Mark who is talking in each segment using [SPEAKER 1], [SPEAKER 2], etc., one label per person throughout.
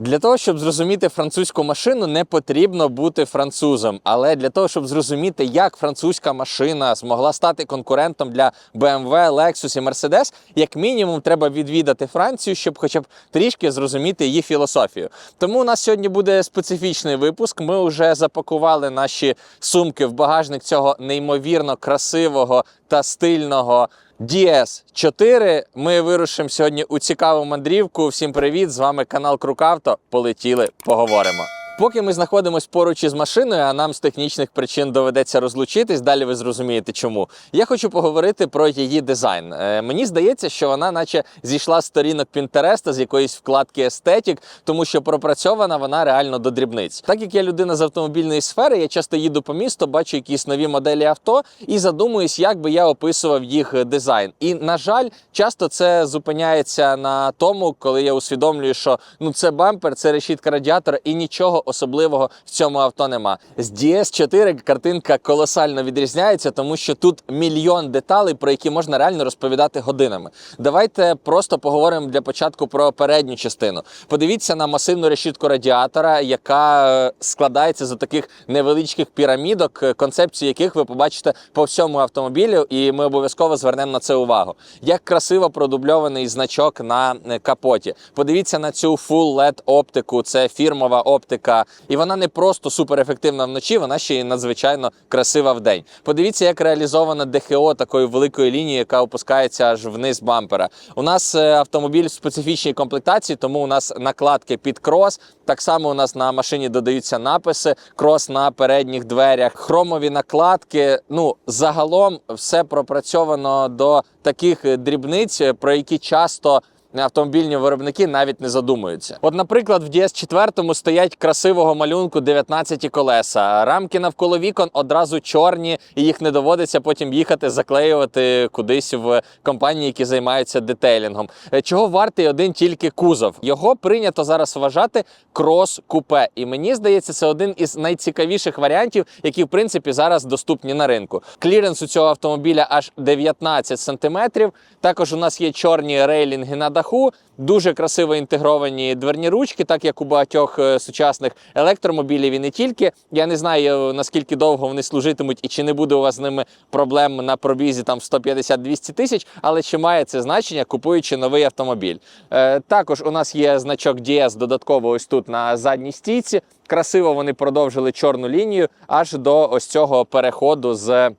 [SPEAKER 1] Для того, щоб зрозуміти французьку машину, не потрібно бути французом. Але для того, щоб зрозуміти, як французька машина змогла стати конкурентом для BMW, Lexus і Mercedes, як мінімум, треба відвідати Францію, щоб хоча б трішки зрозуміти її філософію. Тому у нас сьогодні буде специфічний випуск. Ми вже запакували наші сумки в багажник цього неймовірно красивого та стильного. DS4. Ми вирушимо сьогодні у цікаву мандрівку. Всім привіт! З вами канал Крукавто. Полетіли, поговоримо. Поки ми знаходимося поруч із машиною, а нам з технічних причин доведеться розлучитись, далі ви зрозумієте чому. Я хочу поговорити про її дизайн. Е, мені здається, що вона, наче, зійшла з сторінок Пінтереста з якоїсь вкладки естетік, тому що пропрацьована вона реально до дрібниць. Так як я людина з автомобільної сфери, я часто їду по місту, бачу якісь нові моделі авто і задумуюсь, як би я описував їх дизайн. І на жаль, часто це зупиняється на тому, коли я усвідомлюю, що ну це бампер, це решітка радіатора, і нічого особливого в цьому авто нема. З DS4 картинка колосально відрізняється, тому що тут мільйон деталей, про які можна реально розповідати годинами. Давайте просто поговоримо для початку про передню частину. Подивіться на масивну решітку радіатора, яка е, складається з таких невеличких пірамідок, е, концепцію яких ви побачите по всьому автомобілю, і ми обов'язково звернемо на це увагу. Як красиво продубльований значок на е, капоті. Подивіться на цю Full LED оптику, це фірмова оптика, і вона не просто суперефективна вночі, вона ще й надзвичайно красива в день. Подивіться, як реалізована ДХО такою великою лінією, яка опускається аж вниз бампера. У нас е, автомобіль в специфічній комплектації, тому у нас накладки під крос. Так само у нас на машині додаються написи, крос на передніх дверях, хромові накладки. Ну загалом все пропрацьовано до таких е, дрібниць, е, про які часто. Автомобільні виробники навіть не задумуються. От, наприклад, в DS4 стоять красивого малюнку 19 колеса. Рамки навколо вікон одразу чорні, і їх не доводиться потім їхати заклеювати кудись в компанії, які займаються детейлінгом. Е, Чого вартий один тільки кузов? Його прийнято зараз вважати крос-купе. І мені здається, це один із найцікавіших варіантів, які в принципі зараз доступні на ринку. Кліренс у цього автомобіля аж 19 сантиметрів. Також у нас є чорні рейлінги на даху, дуже красиво інтегровані дверні ручки, так як у багатьох е, сучасних електромобілів і не тільки. Я не знаю наскільки довго вони служитимуть і чи не буде у вас з ними проблем на пробізі там в 150-200 тисяч, але чи має це значення, купуючи новий автомобіль. Е, також у нас є значок DS додатково ось тут на задній стійці. Красиво вони продовжили чорну лінію аж до ось цього переходу з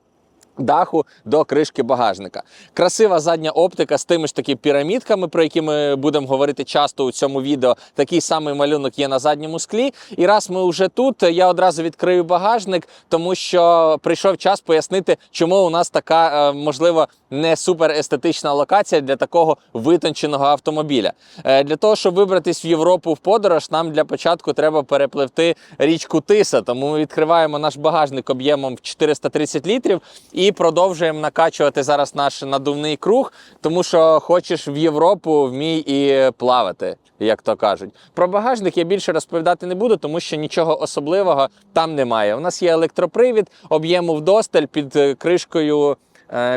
[SPEAKER 1] даху до кришки багажника. Красива задня оптика з тими ж таки пірамідками, про які ми будемо говорити часто у цьому відео. Такий самий малюнок є на задньому склі. І раз ми вже тут, я одразу відкрию багажник, тому що прийшов час пояснити, чому у нас така, е, можливо, не супер естетична локація для такого витонченого автомобіля. Е, Для того, щоб вибратись в Європу в подорож, нам для початку треба перепливти річку Тиса. Тому ми відкриваємо наш багажник об'ємом в 430 літрів і продовжуємо накачувати зараз наш надувний круг, тому що хочеш в Європу, вмій і плавати. Як то кажуть, про багажник я більше розповідати не буду, тому що нічого особливого там немає. У нас є електропривід, об'єму вдосталь під е, кришкою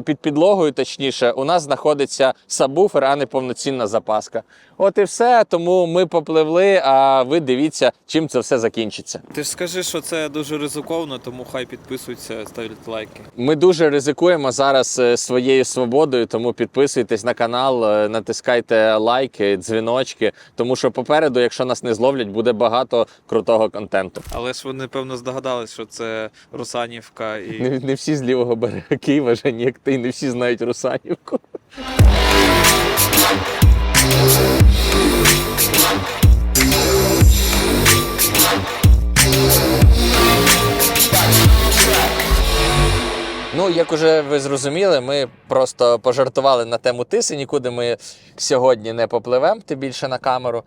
[SPEAKER 1] під підлогою, точніше, у нас знаходиться сабвуфер, а не повноцінна запаска. От і все. Тому ми попливли. А ви дивіться, чим це все закінчиться.
[SPEAKER 2] Ти ж скажи, що це дуже ризиковано, тому хай підписуються, ставлять лайки.
[SPEAKER 1] Ми дуже ризикуємо зараз е, своєю свободою, тому підписуйтесь на канал, е, натискайте лайки, дзвіночки, тому що попереду, якщо нас не зловлять, буде багато крутого контенту.
[SPEAKER 2] Але ж вони, певно, здогадались, що це Русанівка і.
[SPEAKER 1] Не, не всі з лівого берега Києва, Як ти, не всі знають Русанівку. Ну, як уже ви зрозуміли, ми просто пожартували на тему тиси. Нікуди ми сьогодні не попливемо, тим більше на камеру.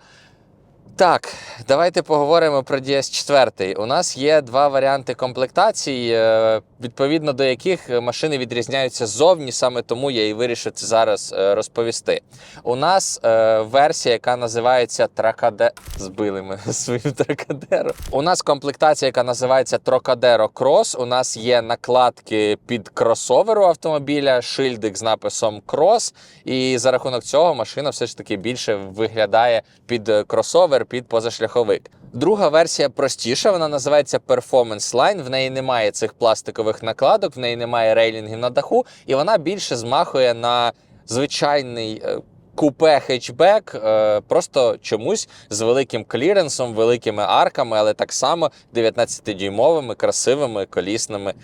[SPEAKER 1] Так, давайте поговоримо про DS4. У нас є два варіанти комплектації, е, відповідно до яких машини відрізняються ззовні, саме тому я і вирішив це зараз е, розповісти. У нас е, версія, яка називається Тракаде. Збили мене своїм Тракадеро. У нас комплектація, яка називається Trocadero Cross. У нас є накладки під кросоверу автомобіля, шильдик з написом Cross. І за рахунок цього машина все ж таки більше виглядає під кросовер, під позашляховик. Друга версія простіша, вона називається Performance Line. В неї немає цих пластикових накладок, в неї немає рейлінгів на даху, і вона більше змахує на звичайний. е, Купе хетчбек е, просто чомусь з великим кліренсом, великими арками, але так само 19-дюймовими красивими колісними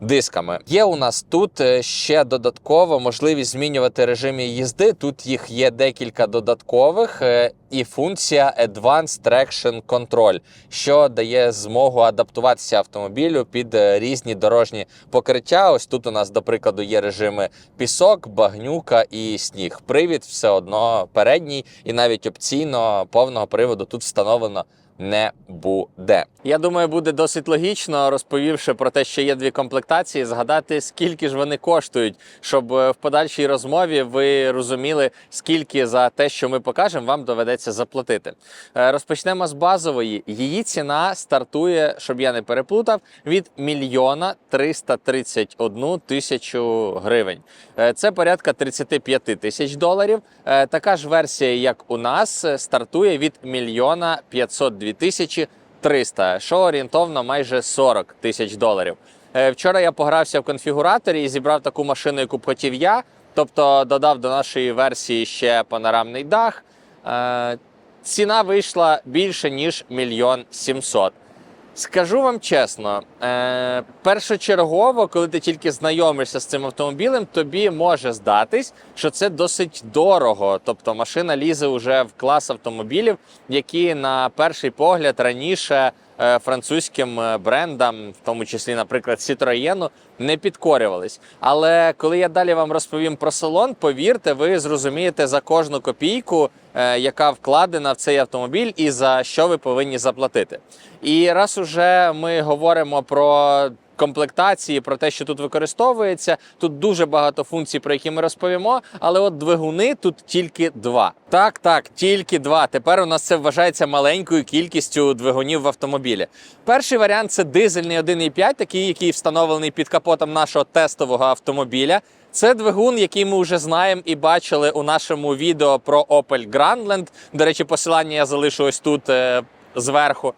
[SPEAKER 1] дисками. Є у нас тут е, ще додатково можливість змінювати режими їзди. Тут їх є декілька додаткових е, і функція Advanced Traction Control, що дає змогу адаптуватися автомобілю під е, різні дорожні покриття. Ось тут у нас, до прикладу, є режими пісок, багнюка і сніг. Привід все одно передній і навіть опційно повного приводу тут встановлено не буде. Я думаю, буде досить логічно, розповівши про те, що є дві комплектації, згадати, скільки ж вони коштують, щоб е, в подальшій розмові ви розуміли, скільки за те, що ми покажемо, вам доведеться заплатити. Е, Розпочнемо з базової. Її ціна стартує, щоб я не переплутав, від мільйона 331 тисячу гривень. Е, Це порядка 35 тисяч доларів. Така ж версія, як у нас, стартує від мільйона 502 тисячі 300, що орієнтовно майже 40 тисяч доларів. Е, Вчора я погрався в конфігураторі і зібрав таку машину, яку б хотів я. Тобто додав до нашої версії ще панорамний дах. Е, Ціна вийшла більше ніж мільйон сімсот. Скажу вам чесно, е, першочергово, коли ти тільки знайомишся з цим автомобілем, тобі може здатись, що це досить дорого. Тобто машина лізе вже в клас автомобілів, які на перший погляд раніше французьким е, брендам, в тому числі, наприклад, Citroën, не підкорювались. Але коли я далі вам розповім про салон, повірте, ви зрозумієте за кожну копійку, е, яка вкладена в цей автомобіль, і за що ви повинні заплатити. І раз уже ми говоримо про комплектації, про те, що тут використовується, тут дуже багато функцій, про які ми розповімо. Але от двигуни тут тільки два. Так, так, тільки два. Тепер у нас це вважається маленькою кількістю двигунів в автомобілі. Перший варіант це дизельний 1,5, такий, який встановлений під капотом нашого тестового автомобіля. Це двигун, який ми вже знаємо і бачили у нашому відео про Opel Grandland. До речі, посилання я залишу ось тут е, зверху.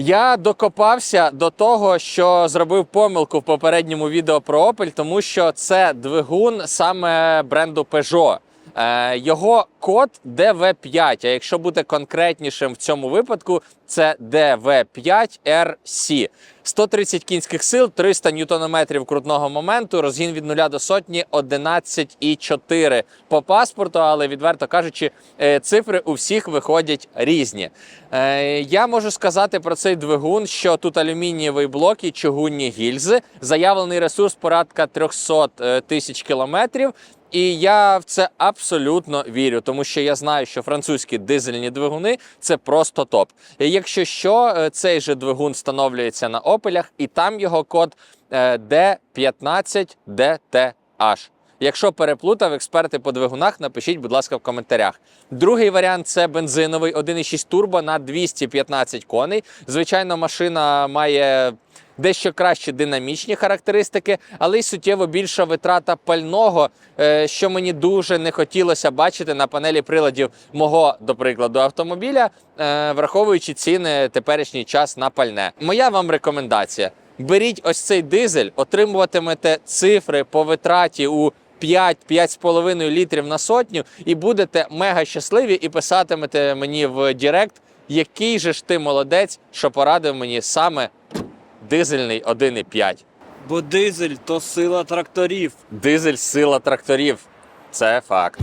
[SPEAKER 1] Я докопався до того, що зробив помилку в попередньому відео про Opel, тому що це двигун саме бренду Peugeot. Е, його код DV5, а якщо бути конкретнішим в цьому випадку, це DV5RC. 130 кінських сил, 300 ньютонометрів крутного моменту, розгін від 0 до сотні 11,4 по паспорту, але відверто кажучи, е, цифри у всіх виходять різні. Е, Я можу сказати про цей двигун, що тут алюмінієвий блок і чугунні гільзи, заявлений ресурс порядка 300 е, тисяч кілометрів. І я в це абсолютно вірю, тому що я знаю, що французькі дизельні двигуни це просто топ. І Якщо що, е, цей же двигун встановлюється на опелях, і там його код е, D15DTH. Якщо переплутав експерти по двигунах, напишіть, будь ласка, в коментарях. Другий варіант це бензиновий 1,6 турбо на 215 коней. Звичайно, машина має дещо кращі динамічні характеристики, але й суттєво більша витрата пального, е, що мені дуже не хотілося бачити на панелі приладів мого, до прикладу, автомобіля, е, враховуючи ціни теперішній час на пальне. Моя вам рекомендація: беріть ось цей дизель, отримуватимете цифри по витраті у 5-5,5 літрів на сотню, і будете мега щасливі і писатимете мені в Директ, який же ж ти молодець, що порадив мені саме дизельний 1,5.
[SPEAKER 2] Бо дизель то сила тракторів.
[SPEAKER 1] Дизель сила тракторів. Це факт.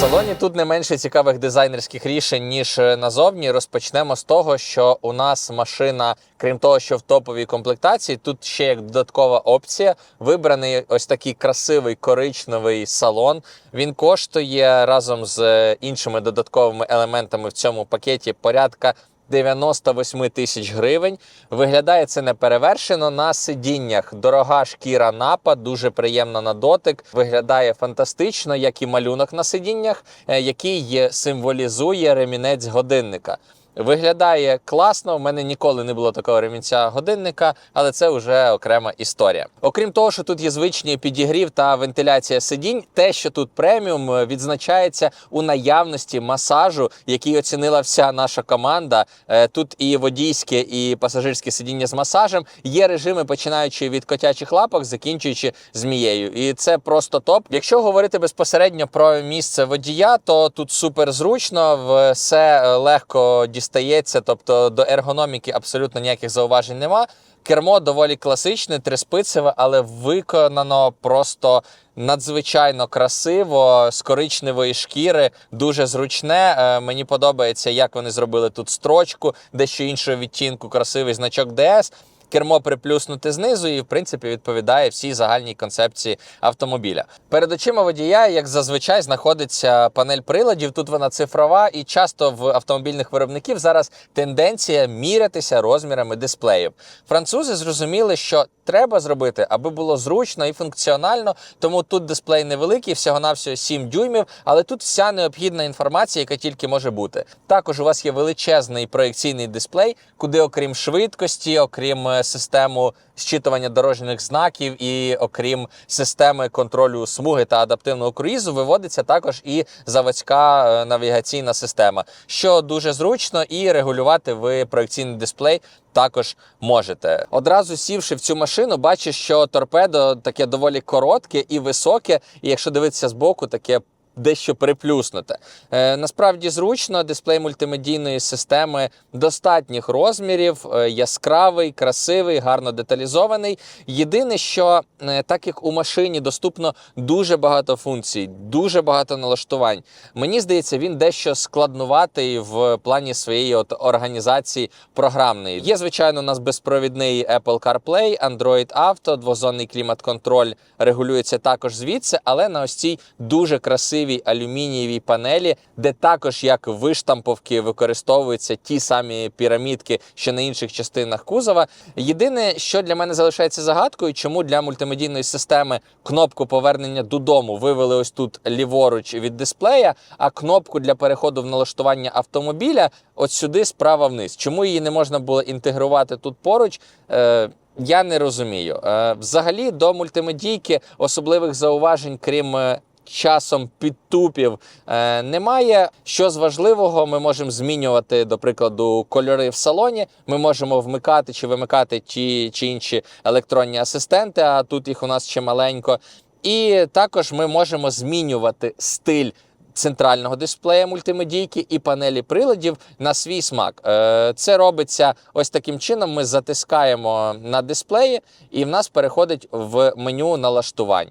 [SPEAKER 1] Салоні тут не менше цікавих дизайнерських рішень, ніж е, назовні. Розпочнемо з того, що у нас машина, крім того, що в топовій комплектації, тут ще як додаткова опція вибраний ось такий красивий коричневий салон. Він коштує разом з е, іншими додатковими елементами в цьому пакеті порядка 98 тисяч гривень. Виглядає це неперевершено на сидіннях. Дорога шкіра напа, дуже приємна на дотик. Виглядає фантастично, як і малюнок на сидіннях, е, який символізує ремінець годинника. Виглядає класно. У мене ніколи не було такого ремінця годинника, але це вже окрема історія. Окрім того, що тут є звичні підігрів та вентиляція сидінь, те, що тут преміум, е, відзначається у наявності масажу, який оцінила вся наша команда. Е, Тут і водійське, і пасажирське сидіння з масажем. Є режими, починаючи від котячих лапок, закінчуючи змією. І це просто топ. Якщо говорити безпосередньо про місце водія, то тут супер зручно, все е, легко дістається, тобто до ергономіки абсолютно ніяких зауважень нема. Кермо доволі класичне, триспицеве, але виконано просто надзвичайно красиво, з коричневої шкіри, дуже зручне. Е, Мені подобається, як вони зробили тут строчку, дещо іншого відтінку, красивий значок DS. Кермо приплюснуте знизу і, в принципі, відповідає всій загальній концепції автомобіля. Перед очима водія, як зазвичай, знаходиться панель приладів. Тут вона цифрова, і часто в автомобільних виробників зараз тенденція мірятися розмірами дисплеїв. Французи зрозуміли, що треба зробити, аби було зручно і функціонально. Тому тут дисплей невеликий, всього-навсього 7 дюймів, але тут вся необхідна інформація, яка тільки може бути. Також у вас є величезний проекційний дисплей, куди, окрім швидкості, окрім е, систему зчитування дорожніх знаків і окрім системи контролю смуги та адаптивного круїзу, виводиться також і заводська е, навігаційна система, що дуже зручно, і регулювати ви проекційний дисплей також можете. Одразу сівши в цю машину, бачиш, що торпедо таке доволі коротке і високе, і якщо дивитися збоку, таке. Дещо приплюснуте. Е, насправді зручно, дисплей мультимедійної системи достатніх розмірів, е, яскравий, красивий, гарно деталізований. Єдине, що е, так як у машині доступно дуже багато функцій, дуже багато налаштувань, мені здається, він дещо складнуватий в плані своєї от організації програмної. Є, звичайно, у нас безпровідний Apple CarPlay, Android Auto, двозонний клімат-контроль регулюється також звідси, але на ось цій дуже красивій алюмінієвій панелі, де також як виштамповки використовуються ті самі пірамідки, що на інших частинах кузова. Єдине, що для мене залишається загадкою, чому для мультимедійної системи кнопку повернення додому вивели ось тут ліворуч від дисплея, а кнопку для переходу в налаштування автомобіля от сюди справа вниз. Чому її не можна було інтегрувати тут поруч? Е, я не розумію. Е, взагалі до мультимедійки особливих зауважень, крім е, часом підтупів, е, немає. Що з важливого, ми можемо змінювати, до прикладу, кольори в салоні. Ми можемо вмикати чи вимикати ті чи інші електронні асистенти, а тут їх у нас чималенько. І також ми можемо змінювати стиль центрального дисплея мультимедійки і панелі приладів на свій смак. Е, Це робиться ось таким чином. Ми затискаємо на дисплеї, і в нас переходить в меню налаштувань.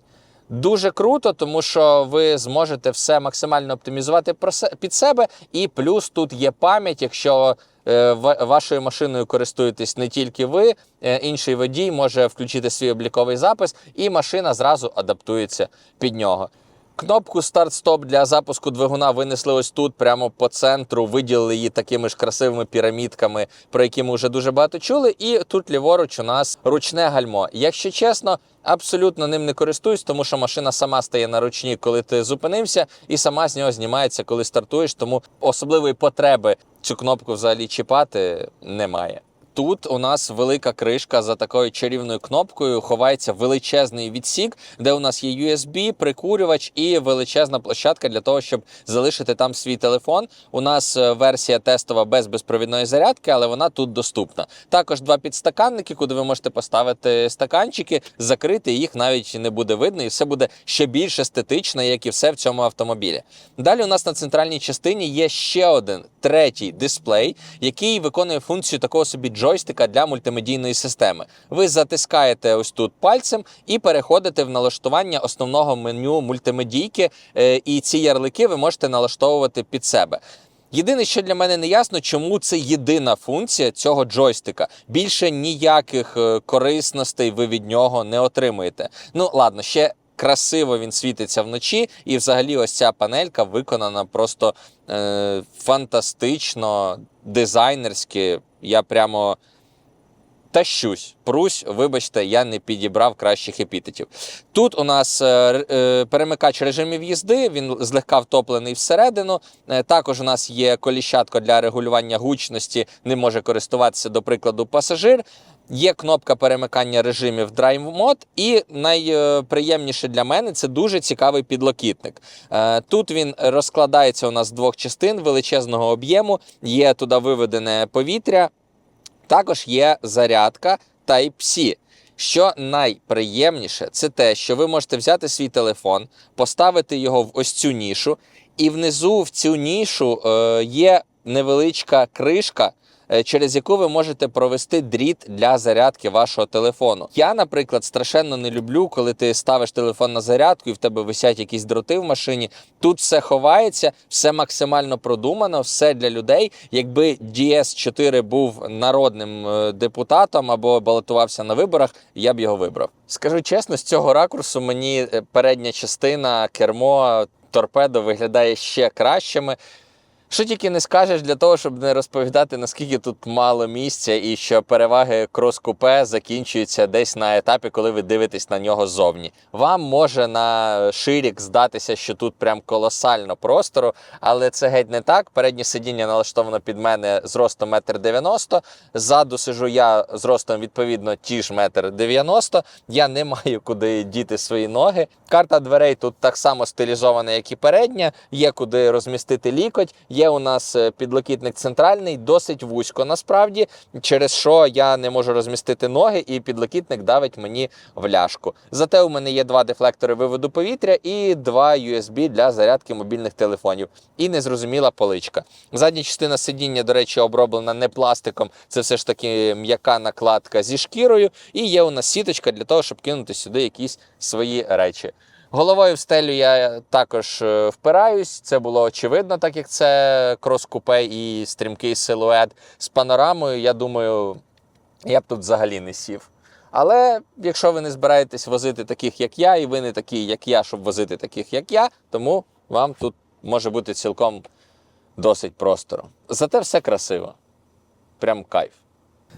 [SPEAKER 1] Дуже круто, тому що ви зможете все максимально оптимізувати під себе. І плюс тут є пам'ять, якщо е, вашою машиною користуєтесь не тільки ви, е, інший водій може включити свій обліковий запис, і машина зразу адаптується під нього. Кнопку старт-стоп для запуску двигуна винесли ось тут, прямо по центру, виділили її такими ж красивими пірамідками, про які ми вже дуже багато чули. І тут ліворуч у нас ручне гальмо. Якщо чесно, абсолютно ним не користуюсь, тому що машина сама стає на ручні, коли ти зупинився, і сама з нього знімається, коли стартуєш. Тому особливої потреби цю кнопку взагалі чіпати немає. Тут у нас велика кришка за такою чарівною кнопкою. Ховається величезний відсік, де у нас є USB, прикурювач і величезна площадка для того, щоб залишити там свій телефон. У нас е, версія тестова без безпровідної зарядки, але вона тут доступна. Також два підстаканники, куди ви можете поставити стаканчики, закрити їх навіть не буде видно, і все буде ще більш естетично, як і все в цьому автомобілі. Далі у нас на центральній частині є ще один третій дисплей, який виконує функцію такого собі джойстика для мультимедійної системи. Ви затискаєте ось тут пальцем і переходите в налаштування основного меню мультимедійки, е, і ці ярлики ви можете налаштовувати під себе. Єдине, що для мене не ясно, чому це єдина функція цього джойстика. Більше ніяких е, корисностей ви від нього не отримуєте. Ну ладно, ще красиво він світиться вночі, і взагалі ось ця панелька виконана просто е, фантастично, дизайнерськи. Я прямо Тащусь, прусь, вибачте, я не підібрав кращих епітетів. Тут у нас е, е, перемикач режимів їзди, він злегка втоплений всередину. Е, Також у нас є коліщатко для регулювання гучності, не може користуватися, до прикладу, пасажир. Є кнопка перемикання режимів Drive Mode, і найприємніше для мене це дуже цікавий підлокітник. Тут він розкладається у нас з двох частин величезного об'єму, є туди виведене повітря. Також є зарядка Type-C. Що найприємніше, це те, що ви можете взяти свій телефон, поставити його в ось цю нішу, і внизу в цю нішу е, є невеличка кришка, через яку ви можете провести дріт для зарядки вашого телефону. Я, наприклад, страшенно не люблю, коли ти ставиш телефон на зарядку і в тебе висять якісь дроти в машині. Тут все ховається, все максимально продумано, все для людей. Якби DS4 був народним е, депутатом або балотувався на виборах, я б його вибрав. Скажу чесно, з цього ракурсу мені е, передня частина, кермо, торпедо виглядає ще кращими. Що тільки не скажеш для того, щоб не розповідати, наскільки тут мало місця, і що переваги крос-купе закінчуються десь на етапі, коли ви дивитесь на нього ззовні. Вам може на ширік здатися, що тут прям колосально простору, але це геть не так. Переднє сидіння налаштовано під мене з ростом 1,90 м. Ззаду сижу я з ростом відповідно ті ж 1,90 м. Я не маю куди діти свої ноги. Карта дверей тут так само стилізована, як і передня. Є куди розмістити лікоть. Є у нас е, підлокітник центральний, досить вузько насправді, через що я не можу розмістити ноги, і підлокітник давить мені в ляшку. Зате у мене є два дефлектори виводу повітря і два USB для зарядки мобільних телефонів. І незрозуміла поличка. Задня частина сидіння, до речі, оброблена не пластиком, це все ж таки м'яка накладка зі шкірою. І є у нас сіточка для того, щоб кинути сюди якісь свої речі. Головою в стелю я також е, впираюсь. Це було очевидно, так як це крос-купе і стрімкий силует з панорамою. Я думаю, я б тут взагалі не сів. Але якщо ви не збираєтесь возити таких, як я, і ви не такі, як я, щоб возити таких, як я, тому вам тут може бути цілком досить простору. Зате все красиво. Прям кайф.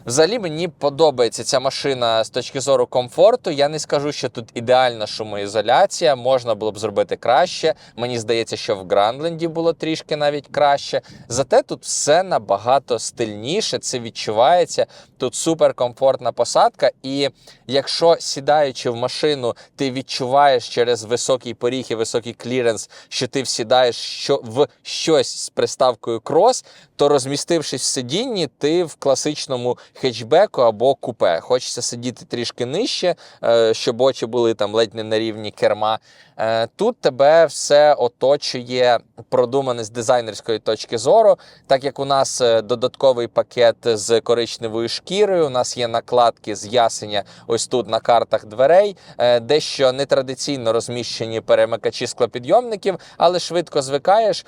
[SPEAKER 1] Взагалі мені подобається ця машина з точки зору комфорту. Я не скажу, що тут ідеальна шумоізоляція, можна було б зробити краще. Мені здається, що в Грандленді було трішки навіть краще. Зате тут все набагато стильніше, це відчувається. Тут суперкомфортна посадка. І якщо сідаючи в машину, ти відчуваєш через високий поріг і високий кліренс, що ти всідаєш в щось з приставкою крос, то розмістившись в сидінні, ти в класичному хетчбеку або купе. Хочеться сидіти трішки нижче, е, щоб очі були там ледь не на рівні керма. Е, Тут тебе все оточує продумане з дизайнерської точки зору, так як у нас е, додатковий пакет з коричневою шкірою, у нас є накладки з ясеня ось тут на картах дверей, е, дещо нетрадиційно розміщені перемикачі склопідйомників, але швидко звикаєш.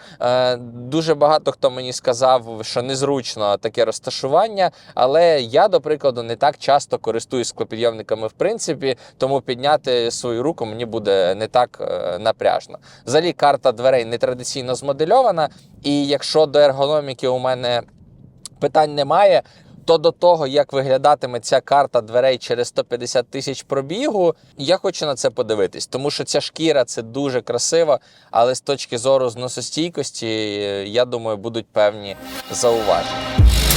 [SPEAKER 1] Дуже багато хто мені сказав, що незручно таке розташування, але я, до прикладу, не так часто користуюсь склопідйомниками в принципі, тому підняти свою руку мені буде не так е, напряжно. Взагалі, карта дверей нетрадиційно змодельована, і якщо до ергономіки у мене питань немає. То до того, як виглядатиме ця карта дверей через 150 тисяч пробігу, я хочу на це подивитись, тому що ця шкіра це дуже красиво, але з точки зору зносостійкості, я думаю, будуть певні зауваження.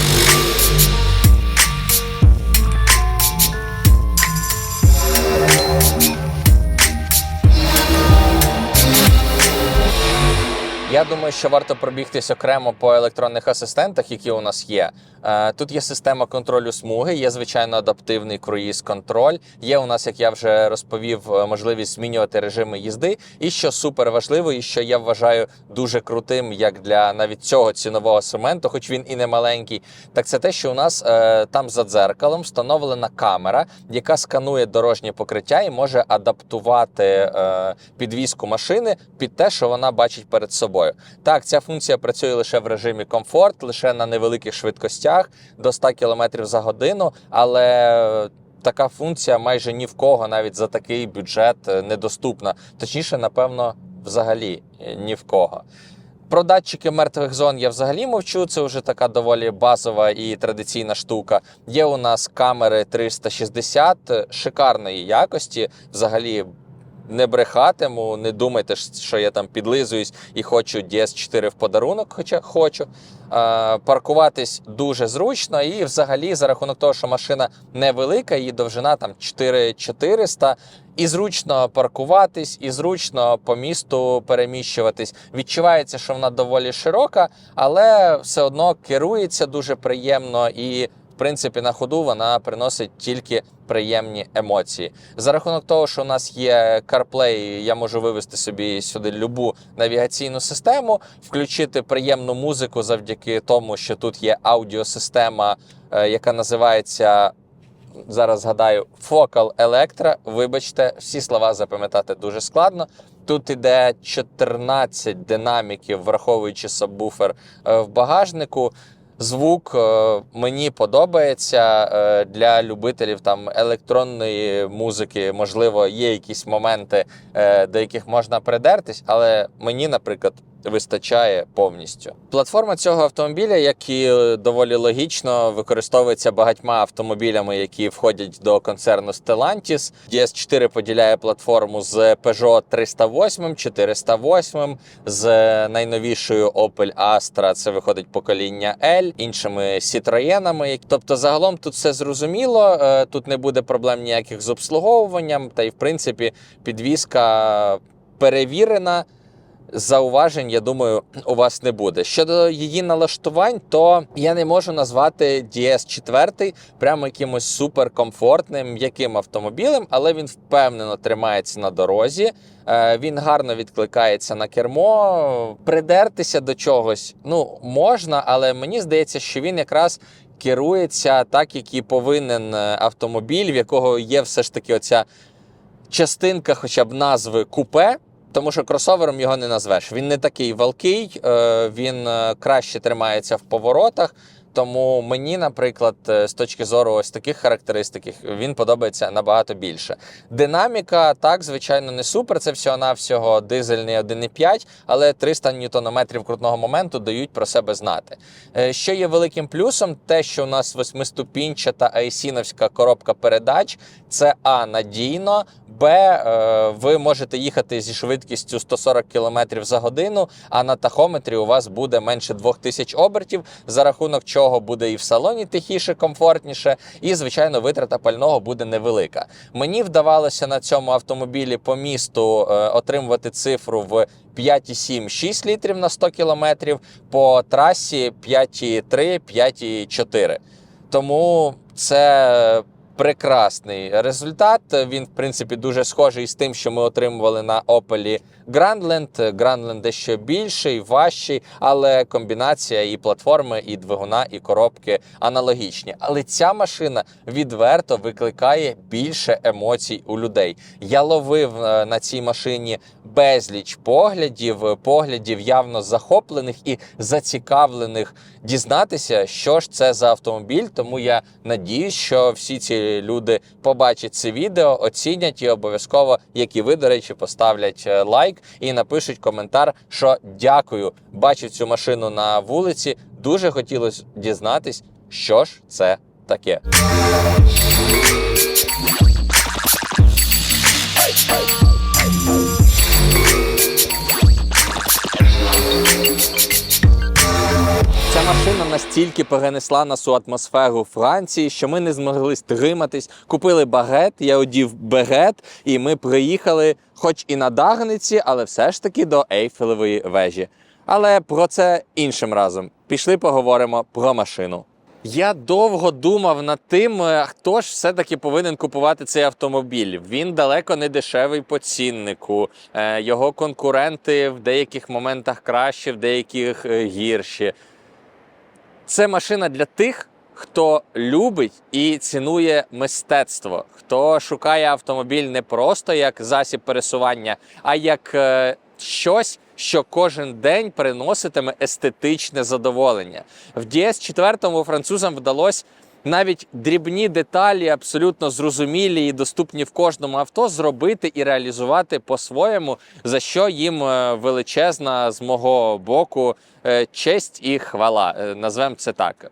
[SPEAKER 1] Я думаю, що варто пробігтись окремо по електронних асистентах, які у нас є. Е, Тут є система контролю смуги, є звичайно адаптивний круїз-контроль. Є у нас, як я вже розповів, е, можливість змінювати режими їзди. І що супер важливо, і що я вважаю дуже крутим, як для навіть цього цінового сегменту, хоч він і не маленький, так це те, що у нас е, там за дзеркалом встановлена камера, яка сканує дорожнє покриття і може адаптувати підвіску машини під те, що вона бачить перед собою. Так, ця функція працює лише в режимі комфорт, лише на невеликих швидкостях до 100 км за годину, але така функція майже ні в кого навіть за такий бюджет е, недоступна. Точніше, напевно, взагалі е, ні в кого. Про датчики мертвих зон я взагалі мовчу. Це вже така доволі базова і традиційна штука. Є у нас камери 360 шикарної якості. Взагалі не брехатиму, не думайте, що я там підлизуюсь і хочу DS4 в подарунок, хоча хочу. Е, Паркуватись дуже зручно, і взагалі, за рахунок того, що машина невелика, її довжина там 4400, і зручно паркуватись, і зручно по місту переміщуватись. Відчувається, що вона доволі широка, але все одно керується дуже приємно і. В принципі, на ходу вона приносить тільки приємні емоції. За рахунок того, що у нас є CarPlay, я можу вивести собі сюди любу навігаційну систему, включити приємну музику завдяки тому, що тут є аудіосистема, е, яка називається. Зараз згадаю Focal Electra. Вибачте, всі слова запам'ятати дуже складно. Тут іде 14 динаміків, враховуючи сабвуфер е, в багажнику. Звук е, мені подобається е, для любителів там електронної музики. Можливо, є якісь моменти, е, до яких можна придертись, але мені, наприклад, вистачає повністю. Платформа цього автомобіля, як і е, доволі логічно, використовується багатьма автомобілями, які входять до концерну Stellantis. DS4 поділяє платформу з Peugeot 308, 408, з найновішою Opel Astra, це виходить покоління L, іншими Citroenами. Тобто, загалом тут все зрозуміло, е, тут не буде проблем ніяких з обслуговуванням, та й в принципі підвізка перевірена. Зауважень, я думаю, у вас не буде. Щодо її налаштувань, то я не можу назвати DS4 прямо якимось суперкомфортним м'яким автомобілем, але він впевнено тримається на дорозі. Е, Він гарно відкликається на кермо. Придертися до чогось ну можна, але мені здається, що він якраз керується так, як і повинен е, автомобіль, в якого є все ж таки оця частинка, хоча б назви купе. Тому що кросовером його не назвеш. Він не такий валкий, е, він е, краще тримається в поворотах. Тому мені, наприклад, е, з точки зору ось таких характеристик, він подобається набагато більше. Динаміка, так, звичайно, не супер. Це всього-навсього дизельний 1,5, але 300 ньютонометрів крутного моменту дають про себе знати. Е, Що є великим плюсом, те, що у нас восьмиступінчата айсіновська коробка передач, це А надійно, Б, е, ви можете їхати зі швидкістю 140 км за годину, а на тахометрі у вас буде менше 2000 обертів, за рахунок чого буде і в салоні тихіше, комфортніше, і, звичайно, витрата пального буде невелика. Мені вдавалося на цьому автомобілі по місту е, отримувати цифру в 5,7-6 літрів на 100 кілометрів, по трасі 5,3, 5,4. Тому це прекрасний результат. Він, в принципі, дуже схожий з тим, що ми отримували на Opel Grandland. Grandland дещо більший, важчий, але комбінація і платформи, і двигуна, і коробки аналогічні. Але ця машина відверто викликає більше емоцій у людей. Я ловив е, на цій машині безліч поглядів, поглядів явно захоплених і зацікавлених дізнатися, що ж це за автомобіль. Тому я надіюсь, що всі ці люди побачать це відео, оцінять і обов'язково, як і ви, до речі, поставлять е, лайк і напишуть коментар, що дякую, бачив цю машину на вулиці. Дуже хотілося дізнатись, що ж це таке. Настільки перенесла нас у атмосферу Франції, що ми не змогли стриматись. Купили багет, я одів бегет, і ми приїхали, хоч і на Дарниці, але все ж таки до Ейфелевої вежі. Але про це іншим разом. Пішли поговоримо про машину. Я довго думав над тим, е, хто ж все-таки повинен купувати цей автомобіль. Він далеко не дешевий по ціннику. Е, Його конкуренти в деяких моментах кращі, в деяких е, гірші. Це машина для тих, хто любить і цінує мистецтво, хто шукає автомобіль не просто як засіб пересування, а як е, щось, що кожен день приноситиме естетичне задоволення. В DS4 французам вдалося навіть дрібні деталі, абсолютно зрозумілі і доступні в кожному авто, зробити і реалізувати по-своєму, за що їм е, величезна з мого боку е, честь і хвала. Е, Назвемо це так.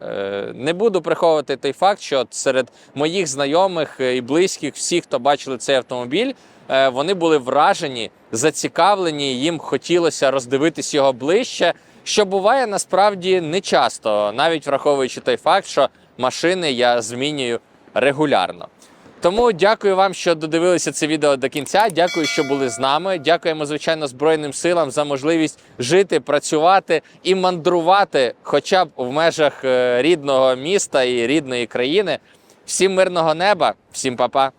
[SPEAKER 1] Не буду приховувати той факт, що серед моїх знайомих і близьких, всіх, хто бачили цей автомобіль, вони були вражені, зацікавлені. Їм хотілося роздивитись його ближче, що буває насправді не часто, навіть враховуючи той факт, що машини я змінюю регулярно. Тому дякую вам, що додивилися це відео до кінця. Дякую, що були з нами. Дякуємо, звичайно, Збройним силам за можливість жити, працювати і мандрувати, хоча б в межах е, рідного міста і рідної країни. Всім мирного неба, всім па-па.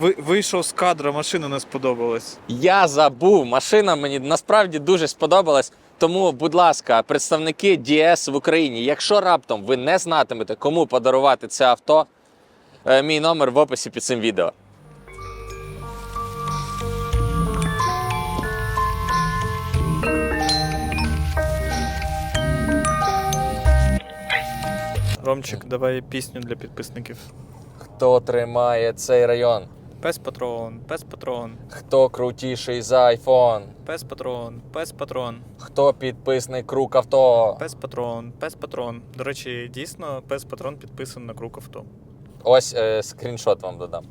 [SPEAKER 2] Ви, вийшов з кадра, машина не сподобалась.
[SPEAKER 1] Я забув. Машина мені насправді дуже сподобалась. Тому, будь ласка, представники DS в Україні, якщо раптом ви не знатимете, кому подарувати це авто, е, мій номер в описі під цим відео.
[SPEAKER 2] Ромчик, давай пісню для підписників.
[SPEAKER 1] Хто тримає цей район?
[SPEAKER 2] Пес патрон, пес патрон,
[SPEAKER 1] Хто крутіший за айфон?
[SPEAKER 2] пес патрон, пес патрон,
[SPEAKER 1] Хто підписник круг авто?
[SPEAKER 2] пес патрон, пес патрон. До речі, дійсно, пес патрон підписаний на круг авто.
[SPEAKER 1] Ось е, скріншот вам додам.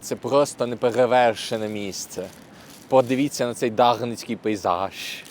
[SPEAKER 1] Це просто неперевершене місце. Подивіться на цей дарницький пейзаж.